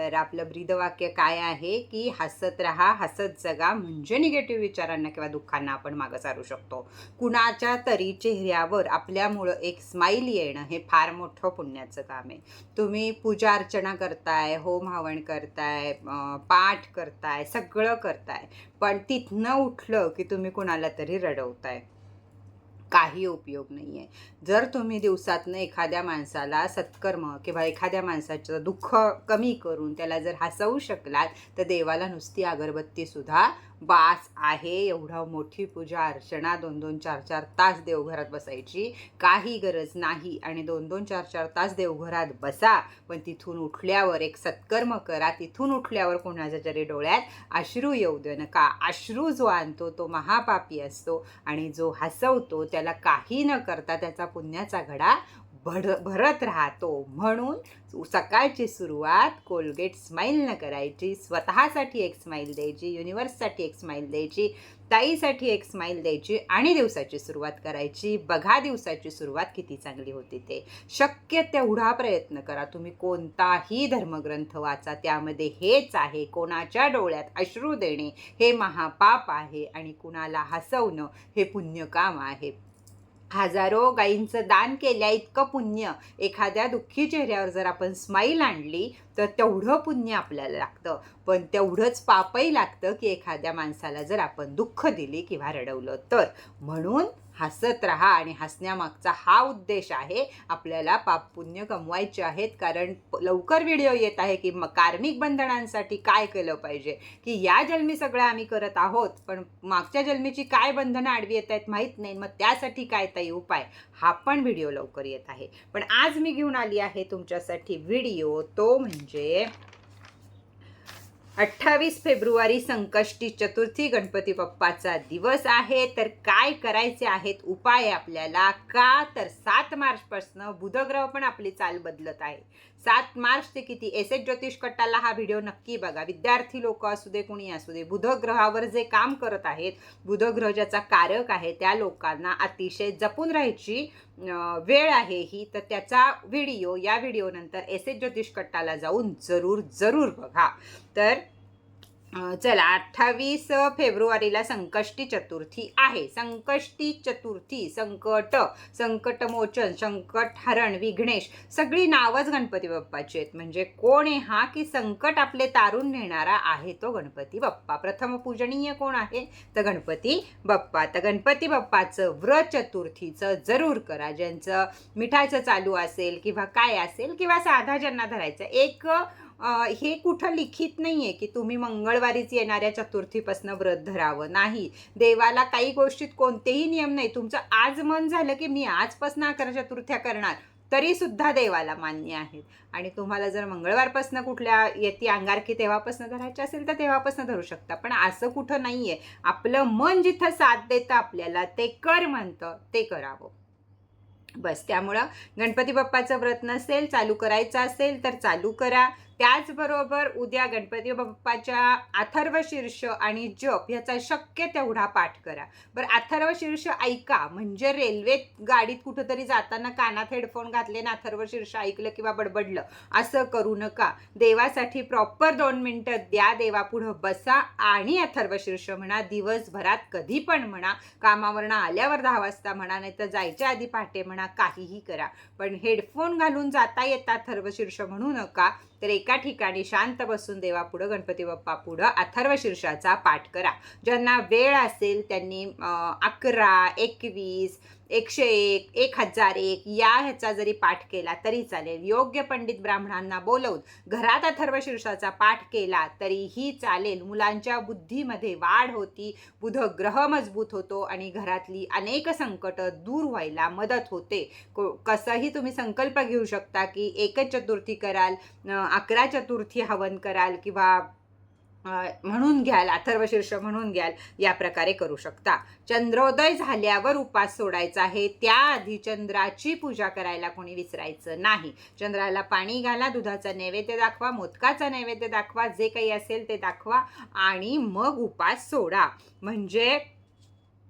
तर आपलं ब्रीदवाक्य काय आहे? की हसत राहा हसत जगा म्हणजे निगेटिव्ह विचारांना किंवा दुःखांना आपण मागं सारू शकतो. कुणाच्या तरी चेहऱ्यावर आपल्यामुळं एक स्माईल येणं हे फार मोठं पुण्याचं काम आहे. तुम्ही पूजा अर्चना करताय होम हवन करताय पाठ करताय सगळं करताय. पण तिथनं उठलं की तुम्ही कुणाला तरी रडवताय. काही उपयोग नाही आहे जर तुम्ही दिवसातनं एखाद्या माणसाला सत्कर्म किंवा एखाद्या माणसाचं दुःख कमी करून त्याला जर हसवू शकलात तर देवाला नुसती अगरबत्तीसुद्धा बास आहे. एवढा मोठी पूजा अर्चना दोन दोन चार चार तास देवघरात बसायची. काही गरज नाही आणि दोन दोन चार चार तास देवघरात बसा. पण तिथून उठल्यावर एक सत्कर्म करा. तिथून उठल्यावर कोणाच्या तरी डोळ्यात अश्रू येऊ दे नका. अश्रू जो आणतो तो महापापी असतो. आणि जो हसवतो त्याला काही न करता त्याचा पुण्याचा घडा भड भरत राहतो. म्हणून सकाळची सुरुवात कोलगेट स्माईलनं करायची. स्वतःसाठी एक स्माईल द्यायची युनिवर्ससाठी एक स्माईल द्यायची ताईसाठी एक स्माईल द्यायची आणि दिवसाची सुरुवात करायची. बघा दिवसाची सुरुवात किती चांगली होती ते. शक्य तेवढा प्रयत्न करा. तुम्ही कोणताही धर्मग्रंथ वाचा. त्यामध्ये हेच आहे कोणाच्या डोळ्यात अश्रू देणे हे महापाप आहे आणि कुणाला हसवणं हे पुण्यकाम आहे. हजारो गायींचं दान केल्या इतकं पुण्य. एखाद्या दुःखी चेहऱ्यावर जर आपण स्माईल आणली तर तेवढं पुण्य आपल्याला लागतं. पण तेवढंच पापही लागतं की एखाद्या माणसाला जर आपण दुःख दिली किंवा रडवलं तर. म्हणून हसत राहा आणि हसण्यामागचा हा उद्देश आहे आपल्याला पाप पुण्य कमवायचे आहेत. कारण लवकर व्हिडिओ येत आहे की मग कार्मिक बंधनांसाठी काय केलं पाहिजे? की या जन्मी सगळं आम्ही करत आहोत पण मागच्या जन्मीची काय बंधनं आडवी येत आहेत माहीत नाही. मग त्यासाठी काय ताई उपाय? हा पण व्हिडिओ लवकर येत आहे. पण आज मी घेऊन आली आहे तुमच्यासाठी व्हिडिओ तो म्हणजे अठ्ठावीस फेब्रुवारी संकष्टी चतुर्थी गणपती बाप्पाचा दिवस आहे. तर काय करायचे आहेत? उपाय आपल्याला का? तर सात मार्चपासनं बुधग्रह पण आपली चाल बदलत आहे. सात मार्च ते किती? एस. एच ज्योतिष कट्टाला हा व्हिडिओ नक्की बघा. विद्यार्थी लोक असू दे कुणी असू दे बुधग्रहावर जे काम करत आहेत बुधग्रह ज्याचा कारक आहे त्या लोकांना अतिशय जपून राहायची वेळ आहे ही. तर त्याचा व्हिडिओ या व्हिडिओनंतर एस. एच ज्योतिष कट्टाला जाऊन जरूर जरूर बघा. तर चला अठ्ठावीस फेब्रुवारीला संकष्टी चतुर्थी आहे. संकष्टी चतुर्थी संकट संकटमोचन संकट हरण विघ्नेश सगळी नावच गणपती बाप्पाची आहेत. म्हणजे कोण आहे हा की संकट आपले तारून नेणारा आहे तो गणपती बाप्पा. प्रथम पूजनीय कोण आहे? तर गणपती बाप्पा. तर गणपती बाप्पाचं व्रत चतुर्थीचं जरूर करा. ज्यांचं मिठाचं चालू असेल किंवा काय असेल किंवा साधा ज्यांना धरायचं एक हे कुठं लिखित नाही आहे की तुम्ही मंगळवारीच येणाऱ्या चतुर्थीपासून व्रत धरावं. नाही. देवाला काही गोष्टीत कोणतेही नियम नाही. तुमचं आज मन झालं की मी आजपासून अकरा चतुर्थ्या करणार तरी सुद्धा देवाला मान्य आहेत. आणि तुम्हाला जर मंगळवारपासून कुठल्या येते अंगारकी तेव्हापासून धरायची असेल तर तेव्हापासून धरू शकता. पण असं कुठं नाही आहे आपलं मन जिथं साथ देतं आपल्याला ते कर म्हणतं ते करावं. बस. त्यामुळं गणपती बाप्पाचं व्रत नसेल चालू करायचं असेल तर चालू करा. त्याचबरोबर उद्या गणपती बाप्पाच्या अथर्व शीर्ष आणि जप ह्याचा शक्य तेवढा पाठ करा. बरं अथर्व शीर्ष ऐका. म्हणजे रेल्वेत गाडीत कुठंतरी जाताना कानात हेडफोन घातले ना अथर्व शीर्ष ऐकलं किंवा बडबडलं असं करू नका. देवासाठी प्रॉपर दोन मिनटं द्या. देवापुढं बसा आणि अथर्व शीर्ष म्हणा. दिवसभरात कधी पण म्हणा. कामावरनं आल्यावर दहा वाजता म्हणा नाही तर जायच्या आधी पहाटे म्हणा काहीही करा. पण हेडफोन घालून जाता येता अथर्वशीर्ष म्हणू नका. तर एका ठिकाणी शांत बसून देवापुढं गणपती बाप्पा पुढं अथर्वशीर्षाचा पाठ करा. ज्यांना वेळ असेल त्यांनी अं, अकरा एकवीस एकशे एक एक हजार एक या ह्याचा जरी पाठ केला तरी चालेल. योग्य पंडित ब्राह्मणांना बोलवून घरात अथर्वशीर्षाचा पाठ केला तरीही चालेल. मुलांच्या बुद्धीमध्ये वाढ होती बुध ग्रह मजबूत होतो आणि घरातली अनेक संकटं दूर व्हायला मदत होते. को कसंही तुम्ही संकल्प घेऊ शकता की एकच चतुर्थी कराल अकरा चतुर्थी हवन कराल किंवा म्हणून घ्याल अथर्वशीर्ष म्हणून घ्याल या प्रकारे करू शकता. चंद्रोदय झाल्यावर उपास सोडायचा आहे. त्याआधी चंद्राची पूजा करायला कोणी विसरायचं नाही. चंद्राला पाणी घाला दुधाचा नैवेद्य दाखवा मोदकाचा नैवेद्य दाखवा जे काही असेल ते दाखवा आणि मग उपास सोडा. म्हणजे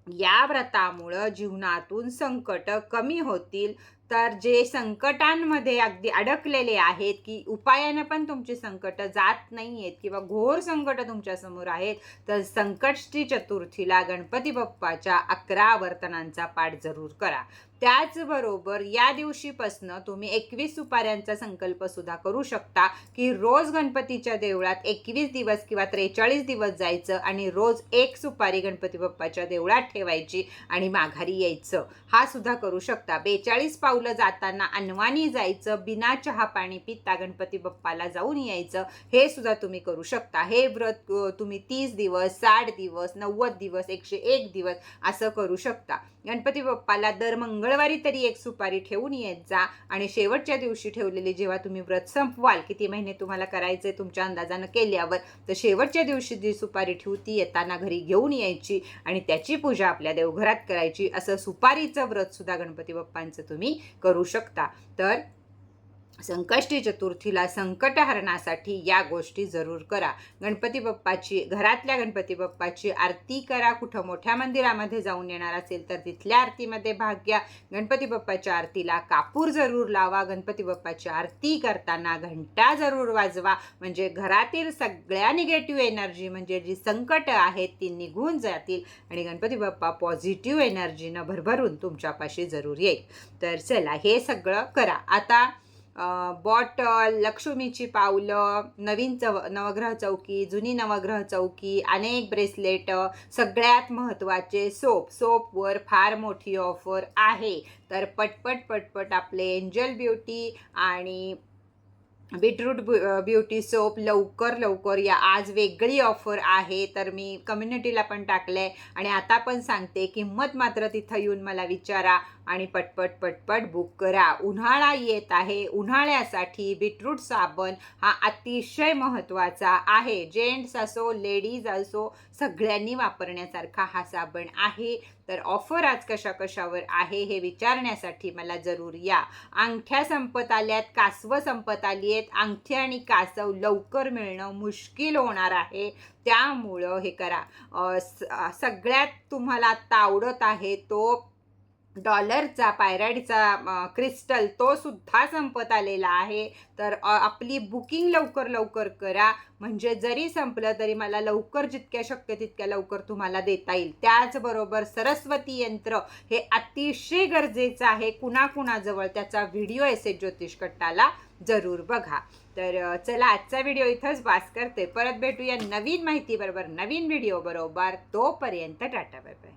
या व्रतामुळं जीवनातून संकट कमी होतील तर जे संकटांमध्ये अगदी अडकलेले आहेत की उपायानं पण तुमची संकट जात नाही आहेत किंवा घोर संकट तुमच्यासमोर आहेत तर संकटश्री चतुर्थीला गणपती बाप्पाच्या अकरा वर्तनांचा पाठ जरूर करा. त्याचबरोबर या दिवशीपासनं तुम्ही एकवीस सुपाऱ्यांचा संकल्प सुद्धा करू शकता की रोज गणपतीच्या देवळात एकवीस दिवस किंवा त्रेचाळीस दिवस जायचं आणि रोज एक सुपारी गणपती बाप्पाच्या देवळात ठेवायची आणि माघारी यायचं. हा सुद्धा करू शकता. बेचाळीस पावलं जाताना अनवाणी जायचं बिना चहा पाणी पिता गणपती बाप्पाला जाऊन यायचं हे सुद्धा तुम्ही करू शकता. हे व्रत तुम्ही तीस दिवस साठ दिवस नव्वद दिवस एकशे एक दिवस असं करू शकता. गणपती बाप्पाला दर मंगळवारी तरी एक सुपारी ठेवून येत जा आणि शेवटच्या दिवशी ठेवलेली जेव्हा तुम्ही व्रत संपवाल किती महिने तुम्हाला करायचे तुमच्या अंदाजानं केल्यावर तर शेवटच्या दिवशी जी सुपारी ठेवू ती येताना घरी घेऊन यायची आणि त्याची पूजा आपल्या देवघरात करायची असं सुपारीचं व्रत सुद्धा गणपती बाप्पांचं तुम्ही करू शकता. तर संकष्टी चतुर्थीला संकटहरणासाठी या गोष्टी जरूर करा. गणपती बाप्पाची घरातल्या गणपती बाप्पाची आरती करा. कुठं मोठ्या मंदिरामध्ये जाऊन येणार असेल तर तिथल्या आरतीमध्ये भाग घ्या. गणपती बाप्पाच्या आरतीला कापूर जरूर लावा. गणपती बाप्पाची आरती करताना घंटा जरूर वाजवा. म्हणजे घरातील सगळ्या निगेटिव्ह एनर्जी म्हणजे जी संकट आहेत ती निघून जातील आणि गणपती बाप्पा पॉझिटिव्ह एनर्जीनं भरभरून तुमच्यापाशी जरूर येईल. तर चला हे सगळं करा. आता बॉटल लक्ष्मीची पावलं नवीन चव नवग्रह चौकी जुनी नवग्रह चौकी अनेक ब्रेसलेट सगळ्यात महत्त्वाचे सोप. सोपवर फार मोठी ऑफर आहे. तर पटपट पटपट आपले एंजल ब्युटी आणि बीटरूट ब्यु ब्युटी सोप लवकर लवकर या. आज वेगळी ऑफर आहे तर मी कम्युनिटीला पण टाकलं आहे आणि आता पण सांगते किंमत मात्र तिथं येऊन मला विचारा आणि पटपट पटपट बुक करा. उन्हाळा येत आहे. उन्हाळ्यासाठी बीटरूट साबण हा अतिशय महत्त्वाचा आहे. जेंट्स असो लेडीज असो सगळ्यांनी वापरण्यासारखा हा साबण आहे. तर ऑफर आज कशा कशावर आहे हे विचारण्यासाठी मला जरूर या. अंगठ्या संपत आल्यात कासवं संपत आली आहेत अंगठी आणि कासव लवकर मिळणं मुश्किल होणार आहे. त्यामुळं हे करा. स- सगळ्यात तुम्हाला आत्ता आवडत आहे तो डॉलरचा पायराडीचा क्रिस्टल तो सुद्धा संपत आलेला आहे. तर आपली बुकिंग लवकर लवकर करा. म्हणजे जरी संपलं तरी मला लवकर जितक्या शक्य तितक्या लवकर तुम्हाला देता येईल. त्याचबरोबर सरस्वती यंत्र हे अतिशय गरजेचं आहे. कुणाकुणाजवळ त्याचा व्हिडिओ एस ज्योतिष कट्टाला जरूर बघा. तर चला आजचा व्हिडिओ इथंच वास करते. परत भेटूया नवीन माहितीबरोबर नवीन व्हिडिओ बरोबर. तोपर्यंत टाटा बाय बाय.